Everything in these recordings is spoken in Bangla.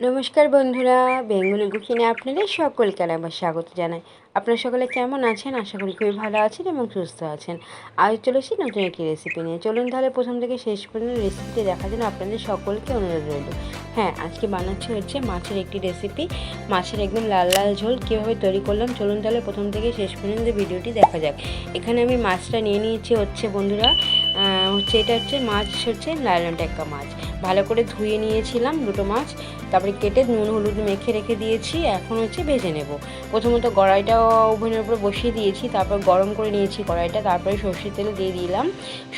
নমস্কার বন্ধুরা, বেঙ্গলি কুকিনে আপনাদের সকলকে আবার স্বাগত জানাই। আপনারা সকলে কেমন আছেন? আশা করি খুবই ভালো আছেন এবং সুস্থ আছেন। আজ চলেছি নতুন একটি রেসিপি নিয়ে। চলুন তাহলে প্রথম থেকে শেষ পর্যন্ত রেসিপিটি দেখার জন্য আপনাদের সকলকে অনুরোধ রইল। হ্যাঁ আজকে বানাচ্ছি হচ্ছে মাছের একটি রেসিপি মাছের একদম লাল লাল ঝোল কীভাবে তৈরি করলাম চলুন তাহলে প্রথম থেকে শেষ পর্যন্ত ভিডিওটি দেখা যাক। এখানে আমি মাছটা নিয়ে নিয়েছি হচ্ছে বন্ধুরা হচ্ছে এটা হচ্ছে মাছ হচ্ছে লাইলন টেক্কা মাছ। ভালো করে ধুয়ে নিয়েছিলাম দুটো মাছ, তারপরে কেটে নুন, হলুদ মেখে রেখে দিয়েছি, এখন হচ্ছে ভেজে নেব। প্রথমত কড়াইটা ওভেনের উপরে বসিয়ে দিয়েছি, তারপর গরম করে নিয়েছি কড়াইটা, তারপরে সর্ষের তেল দিয়ে দিলাম।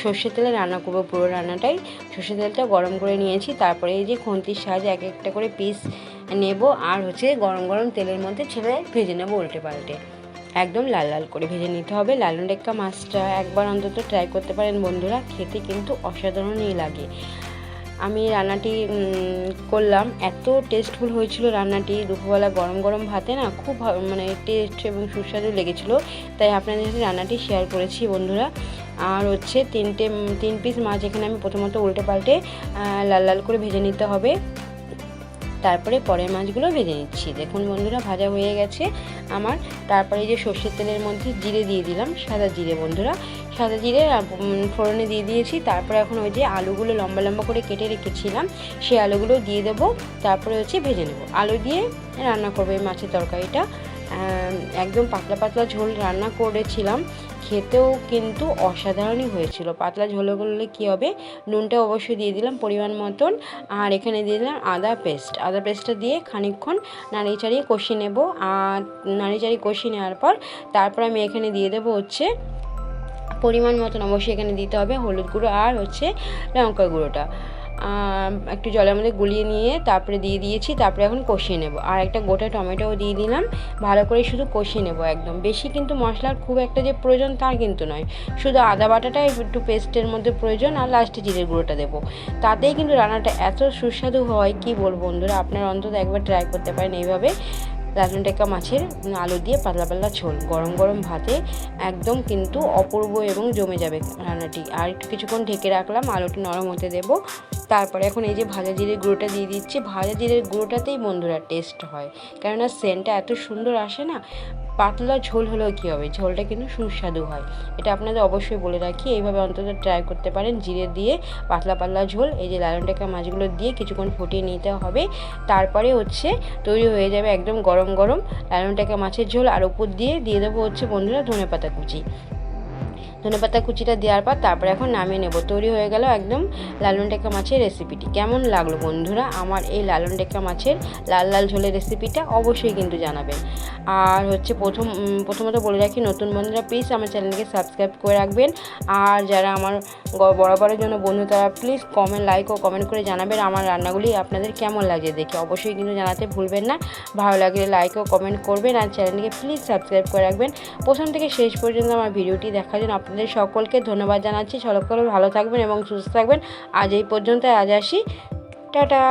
সর্ষের তেলে রান্না করব পুরো রান্নাটাই। সর্ষের তেলটা গরম করে নিয়েছি, তারপরে এই যে খুন্তির সাহায্যে এক একটা করে পিস নেব, আর হচ্ছে গরম গরম তেলের মধ্যে ছেড়ে ভেজে নেব উল্টে পাল্টে। একদম লাল লাল করে ভেজে নিতে হবে। লালন ডেক্কা মাছটা একবার অন্তত ট্রাই করতে পারেন বন্ধুরা, খেতে কিন্তু অসাধারণই লাগে। আমি রান্নাটি করলাম। এত টেস্টফুল হয়েছিল রান্নাটি, দুপুরবেলা গরম গরম ভাতে না খুব মানে টেস্ট এবং সুস্বাদু লেগেছিলো। তাই আপনাদের সাথে রান্নাটি শেয়ার করেছি বন্ধুরা। আর হচ্ছে তিনটে তিন পিস মাছ এখানে আমি প্রথমত উল্টে পাল্টে লাল লাল করে ভেজে নিতে হবে। তারপরে পরের মাছগুলো ভেজে নিচ্ছি। দেখুন বন্ধুরা, ভাজা হয়ে গেছে আমার। তারপরে যে সর্ষের তেলের মধ্যে জিরে দিয়ে দিলাম, সাদা জিরে বন্ধুরা। সাদা জিরে ফোড়নে দিয়ে দিয়েছি। তারপরে এখন ওই যে আলুগুলো লম্বা লম্বা করে কেটে রেখেছিলাম, সেই আলুগুলো দিয়ে দেবো। তারপরে হচ্ছে ভেজে নেব। আলু দিয়ে রান্না করব এই মাছের তরকারিটা। একদম পাতলা পাতলা ঝোল রান্না করেছিলাম। খেতেও কিন্তু অসাধারণই হয়েছিল। পাতলা ঝোলে করলে কী হবে? নুনটা অবশ্যই দিয়ে দিলাম পরিমাণ মতন। আর এখানে দিয়ে দিলাম আদা পেস্ট। আদা পেস্টটা দিয়ে খানিকক্ষণ নাড়িয়ে চাড়িয়ে কষিয়ে নেব। আর নাড়ি চাড়িয়ে কষিয়ে নেওয়ার পর তারপর আমি এখানে দিয়ে দেবো হচ্ছে পরিমাণ মতন। অবশ্যই এখানে দিতে হবে হলুদ গুঁড়ো আর হচ্ছে লঙ্কা গুঁড়োটা। একটু জলের মধ্যে গুলিয়ে নিয়ে তারপরে দিয়ে দিয়েছি, তারপরে এখন কষিয়ে নেব। আর একটা গোটা টমেটোও দিয়ে দিলাম, ভালো করে শুধু কষিয়ে নেব একদম। বেশি কিন্তু মশলার খুব একটা যে প্রয়োজন তার কিন্তু নয়। শুধু আদা বাটাটাই একটু পেস্টের মধ্যে প্রয়োজন, আর লাস্টে জিরের গুঁড়োটা দেবো। তাতেই কিন্তু রান্নাটা এত সুস্বাদু হয়, কি বলব বন্ধুরা? আপনারা অন্তত একবার ট্রাই করতে পারেন এইভাবে। লালন টেকা মাছের আলু দিয়ে পাতলা পাতলা ঝোল। গরম গরম ভাতে একদম কিন্তু অপূর্ব এবং জমে যাবে রান্নাটি। আর একটু কিছুক্ষণ ঢেকে রাখলাম, আলুটি নরম হতে দেবো। তারপরে এখন এই যে ভাজা জিরের গুঁড়োটা দিয়ে দিচ্ছি। ভাজা জিরের গুঁড়োটাতেই বন্ধুরা টেস্ট হয়। কেননা সেন্টটা এত সুন্দর আসে না পাতলা ঝোল হলেও কী হবে? ঝোলটা কিন্তু সুস্বাদু হয়। এটা আপনাদের অবশ্যই বলে রাখি। এইভাবে অন্তত ট্রাই করতে পারেন। জিরে দিয়ে পাতলা পাতলা ঝোল, এই যে লালন টাকা মাছগুলো দিয়ে কিছুক্ষণ ফুটিয়ে নিতে হবে। তারপরে হচ্ছে তৈরি হয়ে যাবে একদম গরম গরম লালন টাকা মাছের ঝোল। আর উপর দিয়ে দিয়ে দেবো হচ্ছে বন্ধুরা ধনে পাতা কুচি। ধনেপাতা কুচিটা দেওয়ার পর তারপরে এখন নামিয়ে নেব। তৈরি হয়ে গেল একদম লালন টেকা মাছের রেসিপিটি কেমন লাগল বন্ধুরা? আমার এই লালন টেকা মাছের লাল লাল ঝোলের রেসিপিটা অবশ্যই কিন্তু জানাবেন। আর হচ্ছে প্রথম প্রথমত বলে রাখি, নতুন বন্ধুরা প্লিজ আমার চ্যানেলকে সাবস্ক্রাইব করে রাখবেন। আর যারা আমার বরাবরের জন্য বন্ধু, তারা প্লিজ কমেন্ট লাইক ও কমেন্ট করে জানাবেন আমার রান্নাগুলি আপনাদের কেমন লাগে দেখে। অবশ্যই কিন্তু জানাতে ভুলবেন না। ভালো লাগলে লাইক ও কমেন্ট করবেন আর চ্যানেলকে প্লিজ সাবস্ক্রাইব করে রাখবেন। প্রথম থেকে শেষ পর্যন্ত আমার ভিডিওটি দেখার জন্য আপনাদের সকলকে ধন্যবাদ জানাচ্ছি। সকলে ভালো থাকবেন এবং সুস্থ থাকবেন। আজ এই পর্যন্ত আজ আসি। টাটা।